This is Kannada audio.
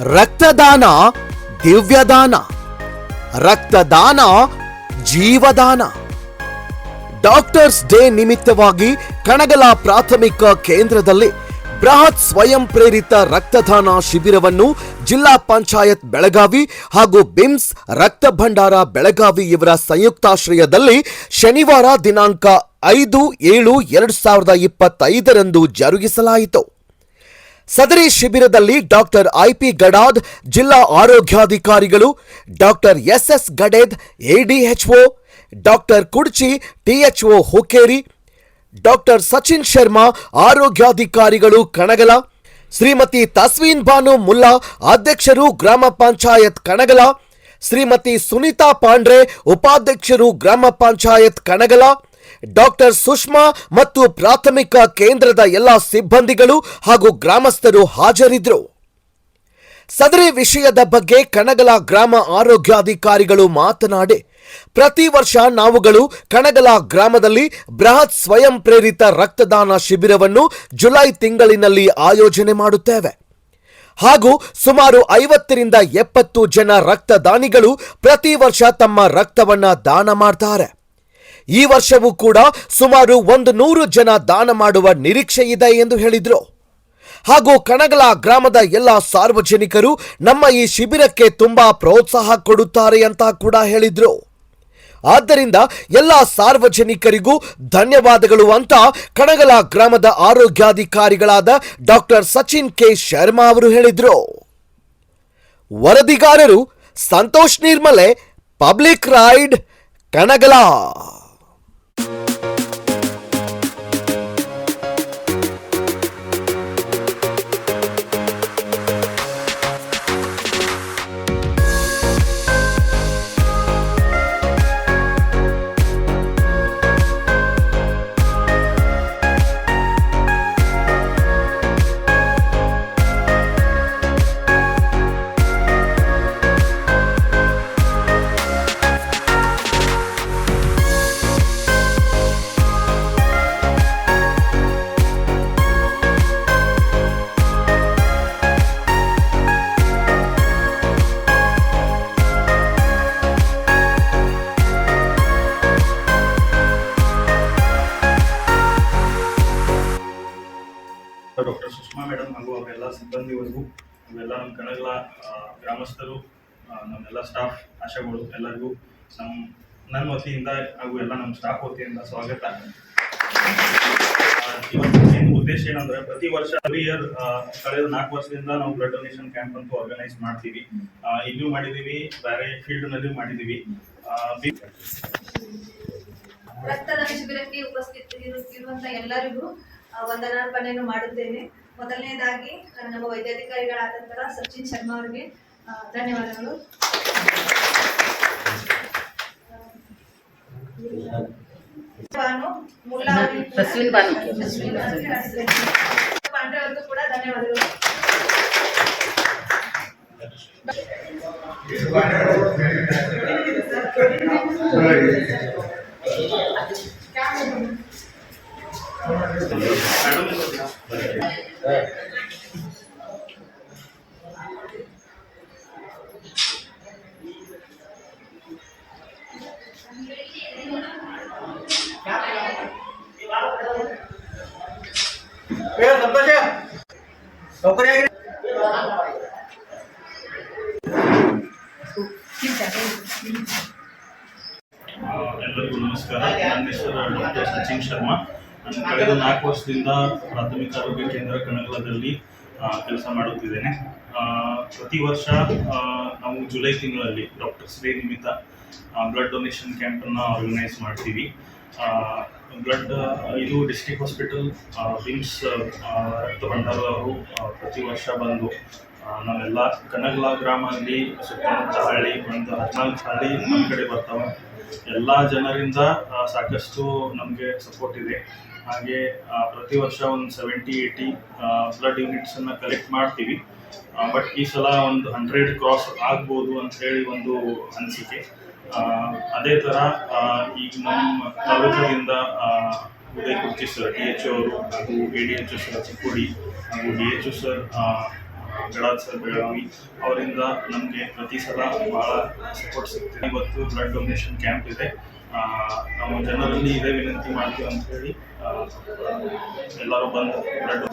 ರಕ್ತದಾನ, ದಿವ್ಯದಾನ. ರಕ್ತದಾನ, ಜೀವದಾನ. ಡಾಕ್ಟರ್ಸ್ ಡೇ ನಿಮಿತ್ತವಾಗಿ ಕಣಗಲ ಪ್ರಾಥಮಿಕ ಕೇಂದ್ರದಲ್ಲಿ ಬೃಹತ್ ಸ್ವಯಂ ಪ್ರೇರಿತ ರಕ್ತದಾನ ಶಿಬಿರವನ್ನು ಜಿಲ್ಲಾ ಪಂಚಾಯತ್ ಬೆಳಗಾವಿ ಹಾಗೂ ಬಿಮ್ಸ್ ರಕ್ತ ಭಂಡಾರ ಬೆಳಗಾವಿ ಇವರ ಸಂಯುಕ್ತಾಶ್ರಯದಲ್ಲಿ ಶನಿವಾರ ದಿನಾಂಕ ಐದು ಏಳು ಎರಡು ಸಾವಿರದ ಇಪ್ಪತ್ತೈದರಂದು ಜರುಗಿಸಲಾಯಿತು. ಸದರಿ ಶಿಬಿರದಲ್ಲಿ ಡಾಕ್ಟರ್ ಐಪಿ ಗಡಾದ್, ಜಿಲ್ಲಾ ಆರೋಗ್ಯಾಧಿಕಾರಿಗಳು, doctor SS Gaded ADHO doctor Kudchi THO Hukeri, doctor Sachin Sharma, ಆರೋಗ್ಯಾಧಿಕಾರಿಗಳು Kanagala, Shrimati Tasveen Banu Mulla, ಅಧ್ಯಕ್ಷರು ಗ್ರಾಮ ಪಂಚಾಯತ್ ಕಣಗಲ, ಶ್ರೀಮತಿ ಸುನೀತಾ ಪಾಂಡ್ರೆ, ಉಪಾಧ್ಯಕ್ಷರು ಗ್ರಾಮ ಪಂಚಾಯತ್ ಕಣಗಲ ಡಾಕ್ಟರ್ ಸುಷ್ಮಾ ಮತ್ತು ಪ್ರಾಥಮಿಕ ಕೇಂದ್ರದ ಎಲ್ಲ ಸಿಬ್ಬಂದಿಗಳು ಹಾಗೂ ಗ್ರಾಮಸ್ಥರು ಹಾಜರಿದ್ದರು. ಸದರಿ ವಿಷಯದ ಬಗ್ಗೆ ಕಣಗಲ ಗ್ರಾಮ ಆರೋಗ್ಯಾಧಿಕಾರಿಗಳು ಮಾತನಾಡಿ, ಪ್ರತಿ ವರ್ಷ ನಾವುಗಳು ಕಣಗಲ ಗ್ರಾಮದಲ್ಲಿ ಬೃಹತ್ ಸ್ವಯಂ ಪ್ರೇರಿತ ರಕ್ತದಾನ ಶಿಬಿರವನ್ನು ಜುಲೈ ತಿಂಗಳಿನಲ್ಲಿ ಆಯೋಜನೆ ಮಾಡುತ್ತೇವೆ. ಹಾಗೂ ಸುಮಾರು ಐವತ್ತರಿಂದ ಎಪ್ಪತ್ತು ಜನ ರಕ್ತದಾನಿಗಳು ಪ್ರತಿ ವರ್ಷ ತಮ್ಮ ರಕ್ತವನ್ನ ದಾನ ಮಾಡ್ತಾರೆ. ಈ ವರ್ಷವೂ ಕೂಡ ಸುಮಾರು ಒಂದು ನೂರು ಜನ ದಾನ ಮಾಡುವ ನಿರೀಕ್ಷೆ ಇದೆ ಎಂದು ಹೇಳಿದರು. ಹಾಗೂ ಕಣಗಲ ಗ್ರಾಮದ ಎಲ್ಲ ಸಾರ್ವಜನಿಕರು ನಮ್ಮ ಈ ಶಿಬಿರಕ್ಕೆ ತುಂಬಾ ಪ್ರೋತ್ಸಾಹ ಕೊಡುತ್ತಾರೆ ಅಂತ ಕೂಡ ಹೇಳಿದರು. ಆದ್ದರಿಂದ ಎಲ್ಲ ಸಾರ್ವಜನಿಕರಿಗೂ ಧನ್ಯವಾದಗಳು ಅಂತ ಕಣಗಲ ಗ್ರಾಮದ ಆರೋಗ್ಯಾಧಿಕಾರಿಗಳಾದ ಡಾಕ್ಟರ್ ಸಚಿನ್ ಕೆ ಶರ್ಮಾ ಅವರು ಹೇಳಿದರು. ವರದಿಗಾರರು Santosh Nirmale, public ride, Kanagala. Sushma madam ಹಾಗೂ ಅವರೆಲ್ಲ ಸಿಬ್ಬಂದಿವರೆಗೂ ಅವೆಲ್ಲ ನಮ್ಮ ಕಣಗಳ ಗ್ರಾಮಸ್ಥರು ನಮ್ಮೆಲ್ಲ ಸ್ಟಾಫ್ ಆಶಾಗಳು ಎಲ್ಲರಿಗೂ ನಮ್ಮ ನನ್ನ ವತಿಯಿಂದ ಹಾಗೂ ಎಲ್ಲ ನಮ್ಮ ಸ್ಟಾಫ್ ವತಿಯಿಂದ ಸ್ವಾಗತ. ಇವತ್ತು ಉದ್ದೇಶ ಏನಂದ್ರೆ ಪ್ರತಿ ವರ್ಷ ಎವ್ರಿ ಇಯರ್ ಕಳೆದ ನಾಲ್ಕು ವರ್ಷದಿಂದ ನಾವು ಬ್ಲಡ್ ಡೊನೇಷನ್ ಕ್ಯಾಂಪ್ ಅಂತೂ ಆರ್ಗನೈಸ್ ಮಾಡ್ತೀವಿ. ಇಲ್ಲೂ ಮಾಡಿದೀವಿ, ಬೇರೆ ಫೀಲ್ಡ್ನಲ್ಲಿ ಮಾಡಿದೀವಿ. ರಕ್ತದಾನ ಶಿಬಿರಕ್ಕೆ ಉಪಸ್ಥಿತರಿರುವಂತ ಎಲ್ಲರಿಗೂ ವಂದನಾರ್ಪಣೆಯನ್ನು ಮಾಡುತ್ತೇನೆ. ಮೊದಲನೇದಾಗಿ ಆ, ನಮ್ಮ ವೈದ್ಯಾಧಿಕಾರಿಗಳಾದಂತಹ ಸಚಿನ್ ಶರ್ಮಾ ಅವರಿಗೆ ಆ, ಧನ್ಯವಾದಗಳು. ಬಾನು ಮುಲ್ಲಾ ಅವರಿಗೆ ಕೂಡ- ತಸ್ವಿನ್ ಬಾನು. ತಸ್ವಿನ್ ಎಲ್ಲರಿಗೂ ನಮಸ್ಕಾರ. ನನ್ನ ಹೆಸರು ಡಾಕ್ಟರ್ ಸಚಿನ್ ಶರ್ಮಾ. ನಾನು ಕಳೆದ ನಾಲ್ಕು ವರ್ಷದಿಂದ ಪ್ರಾಥಮಿಕ ಆರೋಗ್ಯ ಕೇಂದ್ರ ಕಣಗಲದಲ್ಲಿ ಕೆಲಸ ಮಾಡುತ್ತಿದ್ದೇನೆ. ಪ್ರತಿ ವರ್ಷ ನಾವು ಜುಲೈ ತಿಂಗಳಲ್ಲಿ ಡಾಕ್ಟರ್ಸ್ ಡೇ ನಿಮಿತ್ತ ಬ್ಲಡ್ ಡೊನೇಷನ್ ಕ್ಯಾಂಪನ್ನು ಆರ್ಗನೈಸ್ ಮಾಡ್ತೀವಿ. ಬ್ಲಡ್ ಇದು ಡಿಸ್ಟ್ರಿಕ್ಟ್ ಹಾಸ್ಪಿಟಲ್ ಬಿಮ್ಸ್ ರಕ್ತ ಭಂಡಾರದವರು ಪ್ರತಿ ವರ್ಷ ಬಂದು ನಾವೆಲ್ಲ ಕನಗಲ ಗ್ರಾಮ ಅಲ್ಲಿ ಸುತ್ತಮುತ್ತ ಹಳ್ಳಿ, ಒಂದು ಹದಿನಾಲ್ಕು ಹಳ್ಳಿ ನಮ್ಮ ಕಡೆ ಬರ್ತಾವೆ. ಎಲ್ಲ ಜನರಿಂದ ಸಾಕಷ್ಟು ನಮಗೆ ಸಪೋರ್ಟ್ ಇದೆ. ಹಾಗೆ ಪ್ರತಿ ವರ್ಷ ಒಂದು ಸೆವೆಂಟಿ ಏಯ್ಟಿ ಬ್ಲಡ್ ಯೂನಿಟ್ಸನ್ನು ಕಲೆಕ್ಟ್ ಮಾಡ್ತೀವಿ. ಬಟ್ ಈ ಸಲ ಒಂದು ಹಂಡ್ರೆಡ್ ಕ್ರಾಸ್ ಆಗ್ಬೋದು ಅಂತ ಹೇಳಿ ಒಂದು ಅನಿಸಿಕೆ. ಅದೇ ಥರ ಈಗ ನಮ್ಮ ತಾಲೂಕಿನಿಂದ ಉದಯ ಕುರ್ಚಿ ಸರ್ ಡಿ ಎಚ್ ಅವರು ಹಾಗೂ A D H sir Chikkodi ಹಾಗೂ D H sir Gadad sir Belagavi ಅವರಿಂದ ನಮಗೆ ಪ್ರತಿ ಸಲ ಭಾಳ ಸಪೋರ್ಟ್ ಸಿಗ್ತದೆ. ಇವತ್ತು ಬ್ಲಡ್ ಡೊನೇಷನ್ ಕ್ಯಾಂಪ್ ಇದೆ. ನಾವು ಜನರಲ್ಲಿ ಇದೇ ವಿನಂತಿ ಮಾಡ್ತೀವಿ ಅಂತ ಹೇಳಿ ಎಲ್ಲರೂ ಬಂದು ಬ್ಲಡ್